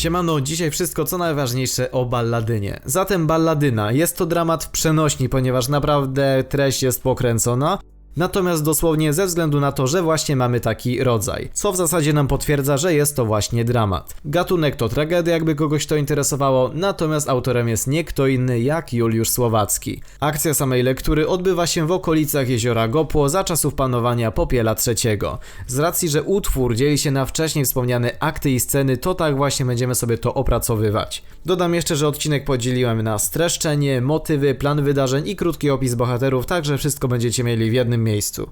Siemano, dzisiaj wszystko co najważniejsze o balladynie. Zatem balladyna jest to dramat w przenośni, ponieważ naprawdę treść jest pokręcona. Natomiast dosłownie ze względu na to, że właśnie mamy taki rodzaj, co w zasadzie nam potwierdza, że jest to właśnie dramat. Gatunek to tragedia, jakby kogoś to interesowało, natomiast autorem jest nie kto inny jak Juliusz Słowacki. Akcja samej lektury odbywa się w okolicach jeziora Gopło za czasów panowania Popiela III. Z racji, że utwór dzieli się na wcześniej wspomniane akty i sceny, to tak właśnie będziemy sobie to opracowywać. Dodam jeszcze, że odcinek podzieliłem na streszczenie, motywy, plan wydarzeń i krótki opis bohaterów, także wszystko będziecie mieli w jednym miejscu.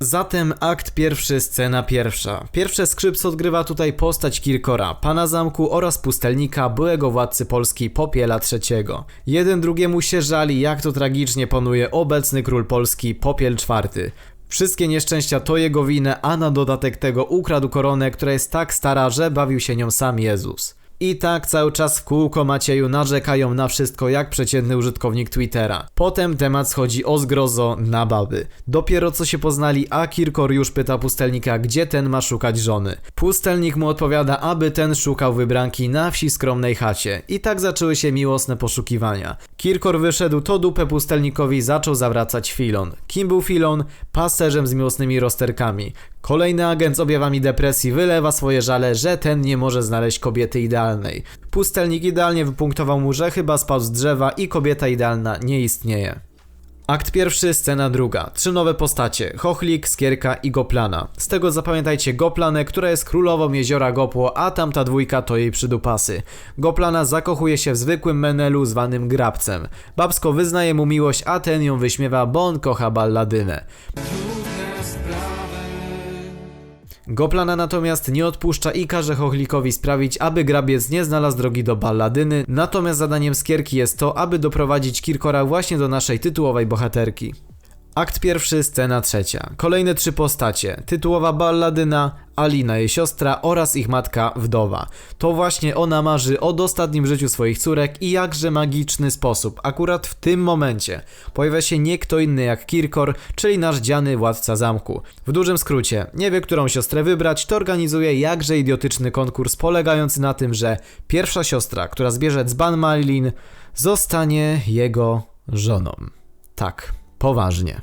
Zatem akt pierwszy, scena pierwsza. Pierwsze skrzypce odgrywa tutaj postać Kirkora, pana zamku oraz pustelnika, byłego władcy Polski Popiela III. Jeden drugiemu się żali, jak to tragicznie panuje obecny król Polski Popiel IV. Wszystkie nieszczęścia to jego winę, a na dodatek tego ukradł koronę, która jest tak stara, że bawił się nią sam Jezus. I tak cały czas w kółko Macieju narzekają na wszystko jak przeciętny użytkownik Twittera. Potem temat schodzi o zgrozo na baby. Dopiero co się poznali, a Kirkor już pyta pustelnika, gdzie ten ma szukać żony. Pustelnik mu odpowiada, aby ten szukał wybranki na wsi skromnej chacie. I tak zaczęły się miłosne poszukiwania. Kirkor wyszedł, to dupę pustelnikowi zaczął zawracać Filon. Kim był Filon? Pasterzem z miłosnymi rozterkami. Kolejny agent z objawami depresji wylewa swoje żale, że ten nie może znaleźć kobiety idealnej. Pustelnik idealnie wypunktował mu, że chyba spadł z drzewa i kobieta idealna nie istnieje. Akt pierwszy, scena druga. Trzy nowe postacie: Chochlik, Skierka i Goplana. Z tego zapamiętajcie Goplanę, która jest królową jeziora Gopło, a tamta dwójka to jej przydupasy. Goplana zakochuje się w zwykłym menelu zwanym Grabcem. Babsko wyznaje mu miłość, a ten ją wyśmiewa, bo on kocha balladynę. Goplana natomiast nie odpuszcza i każe Chochlikowi sprawić, aby grabiec nie znalazł drogi do balladyny, natomiast zadaniem Skierki jest to, aby doprowadzić Kirkora właśnie do naszej tytułowej bohaterki. Akt pierwszy, scena trzecia. Kolejne trzy postacie. Tytułowa balladyna, Alina, jej siostra oraz ich matka, wdowa. To właśnie ona marzy o dostatnim życiu swoich córek i jakże magiczny sposób. Akurat w tym momencie pojawia się nie kto inny jak Kirkor, czyli nasz dziany władca zamku. W dużym skrócie, nie wie którą siostrę wybrać, to organizuje jakże idiotyczny konkurs polegający na tym, że pierwsza siostra, która zbierze dzban Malin, zostanie jego żoną. Tak, poważnie.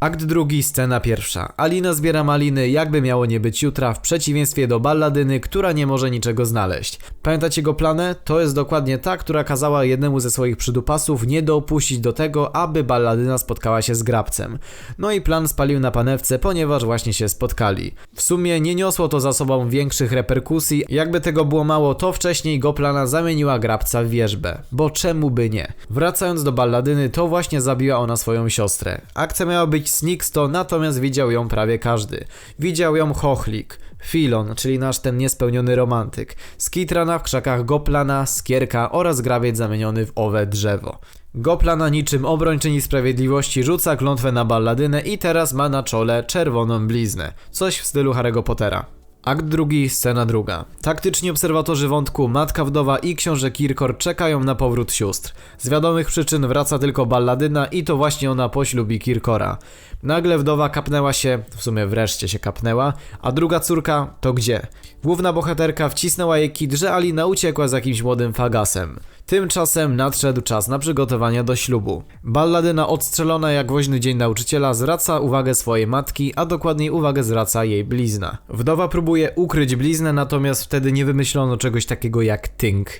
Akt drugi, scena pierwsza. Alina zbiera maliny, jakby miało nie być jutra, w przeciwieństwie do balladyny, która nie może niczego znaleźć. Pamiętacie go planę? To jest dokładnie ta, która kazała jednemu ze swoich przydupasów nie dopuścić do tego, aby balladyna spotkała się z grabcem. No i plan spalił na panewce, ponieważ właśnie się spotkali. W sumie nie niosło to za sobą większych reperkusji, jakby tego było mało, to wcześniej go plana zamieniła grabca w wierzbę. Bo czemu by nie? Wracając do balladyny, to właśnie zabiła ona swoją siostrę. Akcja miała być Sniksto, natomiast widział ją prawie każdy. Widział ją Chochlik, Filon, czyli nasz ten niespełniony romantyk, Skitrana w krzakach Goplana, Skierka oraz grabiec zamieniony w owe drzewo. Goplana niczym obrończyni sprawiedliwości rzuca klątwę na balladynę i teraz ma na czole czerwoną bliznę. Coś w stylu Harry'ego Pottera. Akt drugi, scena druga. Taktyczni obserwatorzy wątku, matka wdowa i książę Kirkor czekają na powrót sióstr. Z wiadomych przyczyn wraca tylko balladyna i to właśnie ona poślubi Kirkora. Nagle wdowa kapnęła się, w sumie wreszcie się kapnęła, a druga córka to gdzie? Główna bohaterka wcisnęła jej kit, że Alina uciekła z jakimś młodym fagasem. Tymczasem nadszedł czas na przygotowania do ślubu. Balladyna odstrzelona jak woźny dzień nauczyciela zwraca uwagę swojej matki, a dokładniej uwagę zwraca jej blizna. Wdowa próbuje ukryć bliznę, natomiast wtedy nie wymyślono czegoś takiego jak tynk.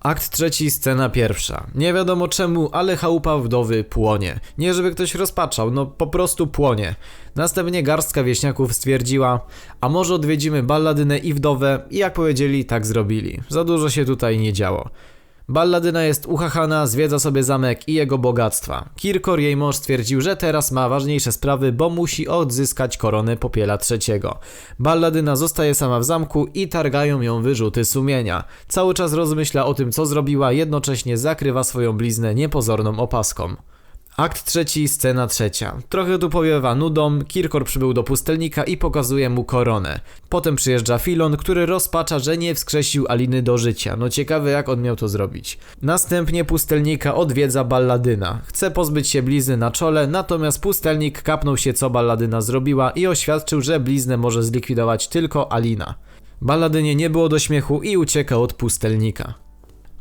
Akt trzeci, scena pierwsza. Nie wiadomo czemu, ale chałupa wdowy płonie. Nie żeby ktoś rozpaczał, no po prostu płonie. Następnie garstka wieśniaków stwierdziła, a może odwiedzimy balladynę i wdowę i jak powiedzieli, tak zrobili. Za dużo się tutaj nie działo. Balladyna jest uchachana, zwiedza sobie zamek i jego bogactwa. Kirkor, jej mąż, stwierdził, że teraz ma ważniejsze sprawy, bo musi odzyskać koronę Popiela III. Balladyna zostaje sama w zamku i targają ją wyrzuty sumienia. Cały czas rozmyśla o tym, co zrobiła, jednocześnie zakrywa swoją bliznę niepozorną opaską. Akt trzeci, scena trzecia. Trochę tu powiewa nudą, Kirkor przybył do pustelnika i pokazuje mu koronę. Potem przyjeżdża Filon, który rozpacza, że nie wskrzesił Aliny do życia. No ciekawe jak on miał to zrobić. Następnie pustelnika odwiedza Balladyna. Chce pozbyć się blizny na czole, natomiast pustelnik kapnął się co Balladyna zrobiła i oświadczył, że bliznę może zlikwidować tylko Alina. Balladynie nie było do śmiechu i ucieka od pustelnika.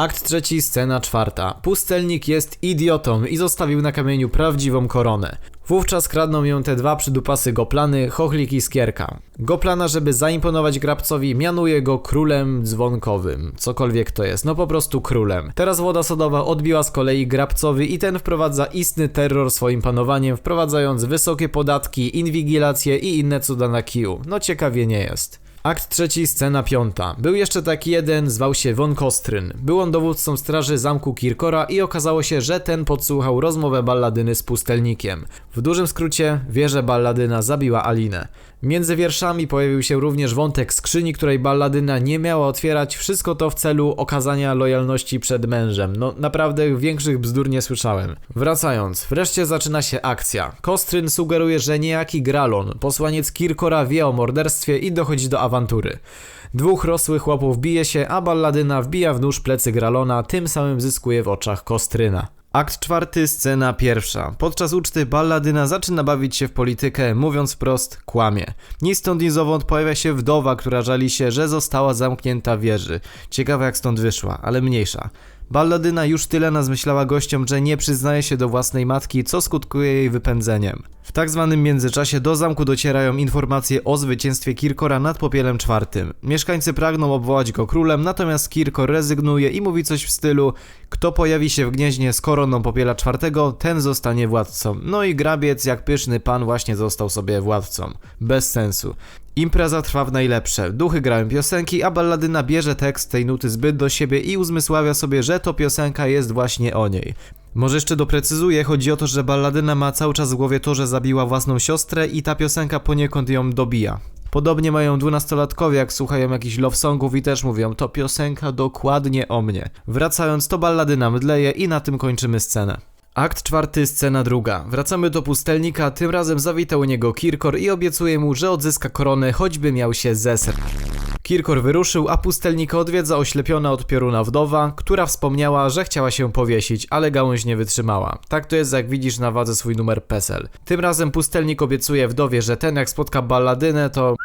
Akt trzeci, scena czwarta. Pustelnik jest idiotą i zostawił na kamieniu prawdziwą koronę. Wówczas kradną ją te dwa przydupasy Goplany, Chochlik i Skierka. Goplana, żeby zaimponować Grabcowi, mianuje go królem dzwonkowym. Cokolwiek to jest, no po prostu królem. Teraz woda sodowa odbiła z kolei Grabcowi i ten wprowadza istny terror swoim panowaniem, wprowadzając wysokie podatki, inwigilacje i inne cuda na kiju. No ciekawie nie jest. Akt trzeci, scena piąta. Był jeszcze taki jeden, zwał się Von Kostryn. Był on dowódcą straży zamku Kirkora i okazało się, że ten podsłuchał rozmowę balladyny z pustelnikiem. W dużym skrócie, wie, że balladyna zabiła Alinę. Między wierszami pojawił się również wątek skrzyni, której balladyna nie miała otwierać, wszystko to w celu okazania lojalności przed mężem. No naprawdę większych bzdur nie słyszałem. Wracając, wreszcie zaczyna się akcja. Kostryn sugeruje, że niejaki Gralon, posłaniec Kirkora wie o morderstwie i dochodzi do awantury. Dwóch rosłych chłopów bije się, a balladyna wbija w nóż plecy Gralona, tym samym zyskuje w oczach Kostryna. Akt czwarty, scena pierwsza. Podczas uczty balladyna zaczyna bawić się w politykę, mówiąc wprost, kłamie. Ni stąd ni zowąd pojawia się wdowa, która żali się, że została zamknięta w wieży. Ciekawe jak stąd wyszła, ale mniejsza. Balladyna już tyle nazmyślała gościom, że nie przyznaje się do własnej matki, co skutkuje jej wypędzeniem. Tak zwanym międzyczasie do zamku docierają informacje o zwycięstwie Kirkora nad Popielem IV. Mieszkańcy pragną obwołać go królem, natomiast Kirkor rezygnuje i mówi coś w stylu kto pojawi się w gnieźnie z koroną Popiela IV, ten zostanie władcą. No i grabiec, jak pyszny pan, właśnie został sobie władcą. Bez sensu. Impreza trwa w najlepsze. Duchy grają piosenki, a balladyna bierze tekst tej nuty zbyt do siebie i uzmysławia sobie, że to piosenka jest właśnie o niej. Może jeszcze doprecyzuję, chodzi o to, że balladyna ma cały czas w głowie to, że zabiła własną siostrę i ta piosenka poniekąd ją dobija. Podobnie mają dwunastolatkowie, jak słuchają jakichś love songów i też mówią, to piosenka dokładnie o mnie. Wracając, to balladyna mdleje i na tym kończymy scenę. Akt czwarty, scena druga. Wracamy do pustelnika, tym razem zawitał u niego Kirkor i obiecuje mu, że odzyska koronę, choćby miał się zesr. Kirkor wyruszył, a pustelnika odwiedza oślepiona od pioruna wdowa, która wspomniała, że chciała się powiesić, ale gałąź nie wytrzymała. Tak to jest jak widzisz na wadze swój numer PESEL. Tym razem pustelnik obiecuje wdowie, że ten jak spotka balladynę to...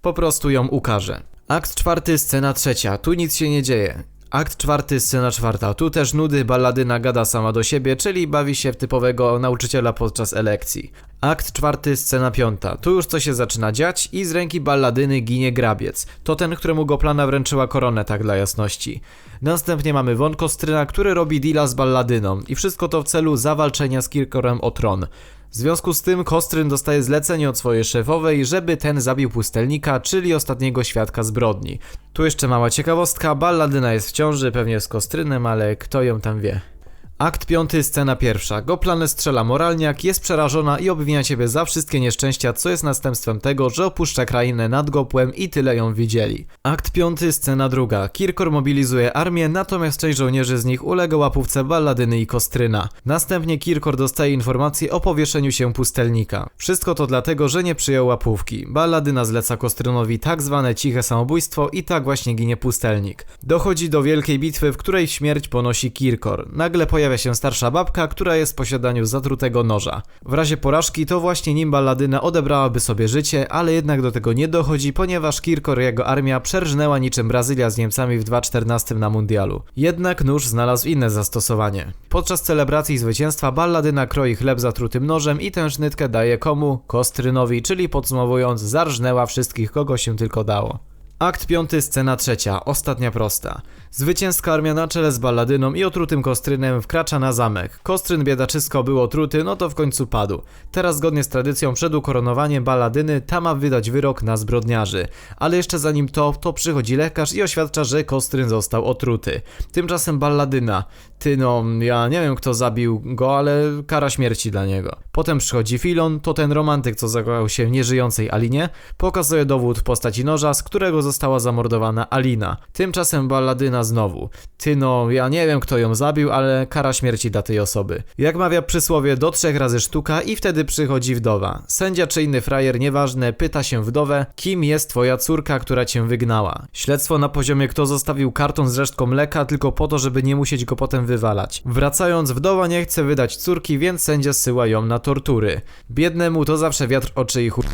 po prostu ją ukaże. Akt czwarty, scena trzecia. Tu nic się nie dzieje. Akt czwarty, scena czwarta. Tu też nudy, balladyna gada sama do siebie, czyli bawi się w typowego nauczyciela podczas elekcji. Akt czwarty, scena piąta. Tu już coś się zaczyna dziać i z ręki balladyny ginie grabiec. To ten, któremu Goplana wręczyła koronę, tak dla jasności. Następnie mamy Won Kostryna, który robi deala z balladyną i wszystko to w celu zawalczenia z Kirkorem o tron. W związku z tym Kostryn dostaje zlecenie od swojej szefowej, żeby ten zabił pustelnika, czyli ostatniego świadka zbrodni. Tu jeszcze mała ciekawostka, balladyna jest w ciąży, pewnie z Kostrynem, ale kto ją tam wie. Akt piąty, scena pierwsza. Goplan strzela moralniak, jest przerażona i obwinia ciebie za wszystkie nieszczęścia, co jest następstwem tego, że opuszcza krainę nad Gopłem i tyle ją widzieli. Akt piąty, scena druga. Kirkor mobilizuje armię, natomiast część żołnierzy z nich ulega łapówce Balladyny i Kostryna. Następnie Kirkor dostaje informację o powieszeniu się pustelnika. Wszystko to dlatego, że nie przyjął łapówki. Balladyna zleca Kostrynowi tak zwane ciche samobójstwo i tak właśnie ginie pustelnik. Dochodzi do wielkiej bitwy, w której śmierć ponosi Kirkor. Nagle pojawia się starsza babka, która jest w posiadaniu zatrutego noża. W razie porażki to właśnie nim Balladyna odebrałaby sobie życie, ale jednak do tego nie dochodzi, ponieważ Kirkor i jego armia przerżnęła niczym Brazylia z Niemcami w 2014 na mundialu. Jednak nóż znalazł inne zastosowanie. Podczas celebracji zwycięstwa Balladyna kroi chleb zatrutym nożem i tę sznytkę daje komu? Kostrynowi, czyli podsumowując, zarżnęła wszystkich, kogo się tylko dało. Akt piąty, scena trzecia, ostatnia prosta. Zwycięska armia na czele z balladyną i otrutym Kostrynem wkracza na zamek. Kostryn biedaczysko był otruty, no to w końcu padł. Teraz zgodnie z tradycją przed ukoronowaniem balladyny ta ma wydać wyrok na zbrodniarzy. Ale jeszcze zanim to, to przychodzi lekarz i oświadcza, że Kostryn został otruty. Tymczasem balladyna. Ty no, ja nie wiem kto zabił go, ale kara śmierci dla niego. Potem przychodzi Filon, to ten romantyk, co zakochał się w nieżyjącej Alinie, pokazuje dowód w postaci noża, z którego została zamordowana Alina. Tymczasem balladyna znowu. Ty no, ja nie wiem kto ją zabił, ale kara śmierci dla tej osoby. Jak mawia przysłowie, do trzech razy sztuka i wtedy przychodzi wdowa. Sędzia czy inny frajer, nieważne, pyta się wdowę, kim jest twoja córka, która cię wygnała. Śledztwo na poziomie kto zostawił karton z resztką mleka tylko po to, żeby nie musieć go potem wywalać. Wracając, wdowa nie chce wydać córki, więc sędzia zsyła ją na tortury. Biednemu to zawsze wiatr oczy i chuj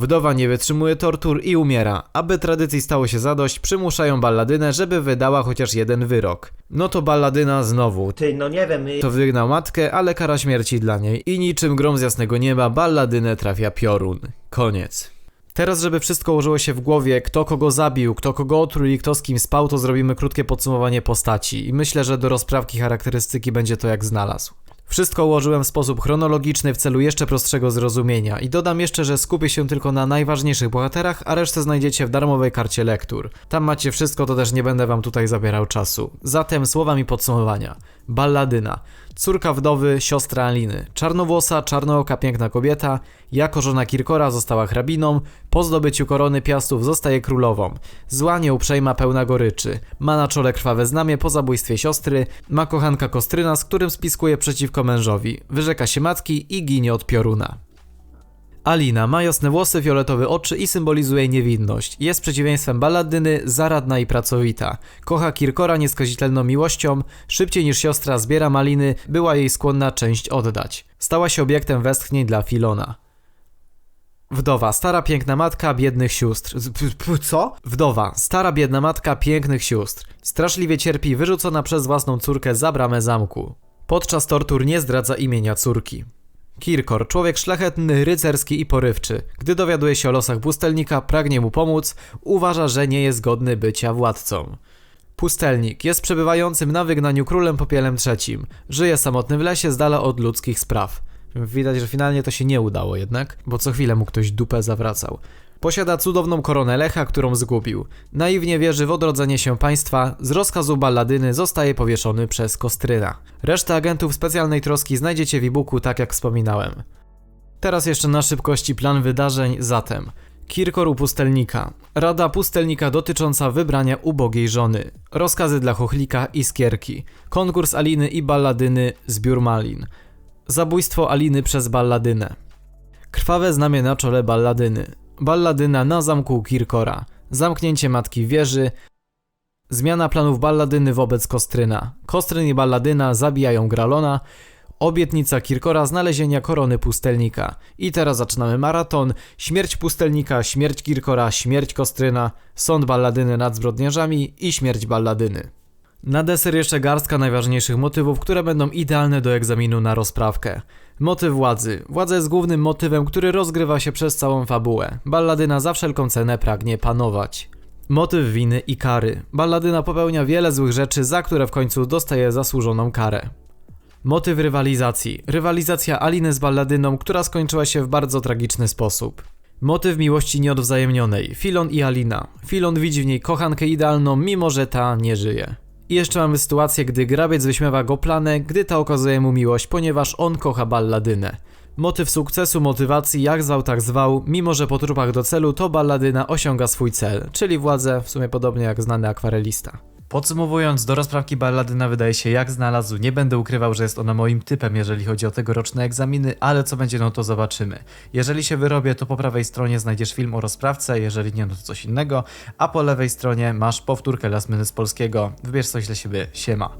Wdowa nie wytrzymuje tortur i umiera. Aby tradycji stało się zadość, przymuszają balladynę, żeby wydała chociaż jeden wyrok. No to balladyna znowu. Ty, no nie wiem, y, To wygnał matkę, ale kara śmierci dla niej. I niczym grom z jasnego nieba balladynę trafia piorun. Koniec. Teraz, żeby wszystko ułożyło się w głowie, kto kogo zabił, kto kogo otruł i kto z kim spał, to zrobimy krótkie podsumowanie postaci. I myślę, że do rozprawki charakterystyki będzie to jak znalazł. Wszystko ułożyłem w sposób chronologiczny w celu jeszcze prostszego zrozumienia i dodam jeszcze, że skupię się tylko na najważniejszych bohaterach, a resztę znajdziecie w darmowej karcie lektur. Tam macie wszystko, to też nie będę wam tutaj zabierał czasu. Zatem słowami podsumowania. Balladyna. Córka wdowy, siostra Aliny. Czarnowłosa, czarnooka piękna kobieta. Jako żona Kirkora została hrabiną. Po zdobyciu korony piastów zostaje królową. Zła, nieuprzejma, pełna goryczy. Ma na czole krwawe znamie po zabójstwie siostry. Ma kochanka Kostryna, z którym spiskuje przeciwko mężowi. Wyrzeka się matki i ginie od pioruna. Alina ma jasne włosy, fioletowe oczy i symbolizuje niewinność. Jest przeciwieństwem balladyny, zaradna i pracowita. Kocha Kirkora nieskazitelną miłością, szybciej niż siostra zbiera maliny, była jej skłonna część oddać. Stała się obiektem westchnień dla Filona. Wdowa, stara piękna matka biednych sióstr. Co? Wdowa, stara biedna matka pięknych sióstr. Straszliwie cierpi, wyrzucona przez własną córkę za bramę zamku. Podczas tortur nie zdradza imienia córki. Kirkor, człowiek szlachetny, rycerski i porywczy. Gdy dowiaduje się o losach pustelnika, pragnie mu pomóc, uważa, że nie jest godny bycia władcą. Pustelnik jest przebywającym na wygnaniu królem Popielem III. Żyje samotny w lesie z dala od ludzkich spraw. Widać, że finalnie to się nie udało jednak, bo co chwilę mu ktoś dupę zawracał. Posiada cudowną koronę Lecha, którą zgubił. Naiwnie wierzy w odrodzenie się państwa, z rozkazu balladyny zostaje powieszony przez Kostryna. Resztę agentów specjalnej troski znajdziecie w e-booku, tak jak wspominałem. Teraz jeszcze na szybkości plan wydarzeń, zatem Kirkor u pustelnika. Rada pustelnika dotycząca wybrania ubogiej żony. Rozkazy dla chochlika i skierki. Konkurs Aliny i balladyny, zbiór malin. Zabójstwo Aliny przez balladynę. Krwawe znamie na czole balladyny. Balladyna na zamku Kirkora. Zamknięcie matki wieży. Zmiana planów balladyny wobec Kostryna. Kostryn i balladyna zabijają Gralona. Obietnica Kirkora znalezienia korony pustelnika. I teraz zaczynamy maraton. Śmierć pustelnika, śmierć Kirkora, śmierć Kostryna, sąd balladyny nad zbrodniarzami i śmierć balladyny. Na deser jeszcze garstka najważniejszych motywów, które będą idealne do egzaminu na rozprawkę. Motyw władzy. Władza jest głównym motywem, który rozgrywa się przez całą fabułę. Balladyna za wszelką cenę pragnie panować. Motyw winy i kary. Balladyna popełnia wiele złych rzeczy, za które w końcu dostaje zasłużoną karę. Motyw rywalizacji. Rywalizacja Aliny z balladyną, która skończyła się w bardzo tragiczny sposób. Motyw miłości nieodwzajemnionej. Filon i Alina. Filon widzi w niej kochankę idealną, mimo że ta nie żyje. I jeszcze mamy sytuację, gdy grabiec wyśmiewa go planę, gdy ta okazuje mu miłość, ponieważ on kocha balladynę. Motyw sukcesu, motywacji, jak zwał, tak zwał, mimo że po trupach do celu, to balladyna osiąga swój cel, czyli władzę, w sumie podobnie jak znany akwarelista. Podsumowując, do rozprawki balladyna wydaje się jak znalazł. Nie będę ukrywał, że jest ona moim typem, jeżeli chodzi o tegoroczne egzaminy, ale co będzie, no to zobaczymy. Jeżeli się wyrobię, to po prawej stronie znajdziesz film o rozprawce, jeżeli nie, no to coś innego, a po lewej stronie masz powtórkę Lasminy z polskiego. Wybierz coś dla siebie, siema.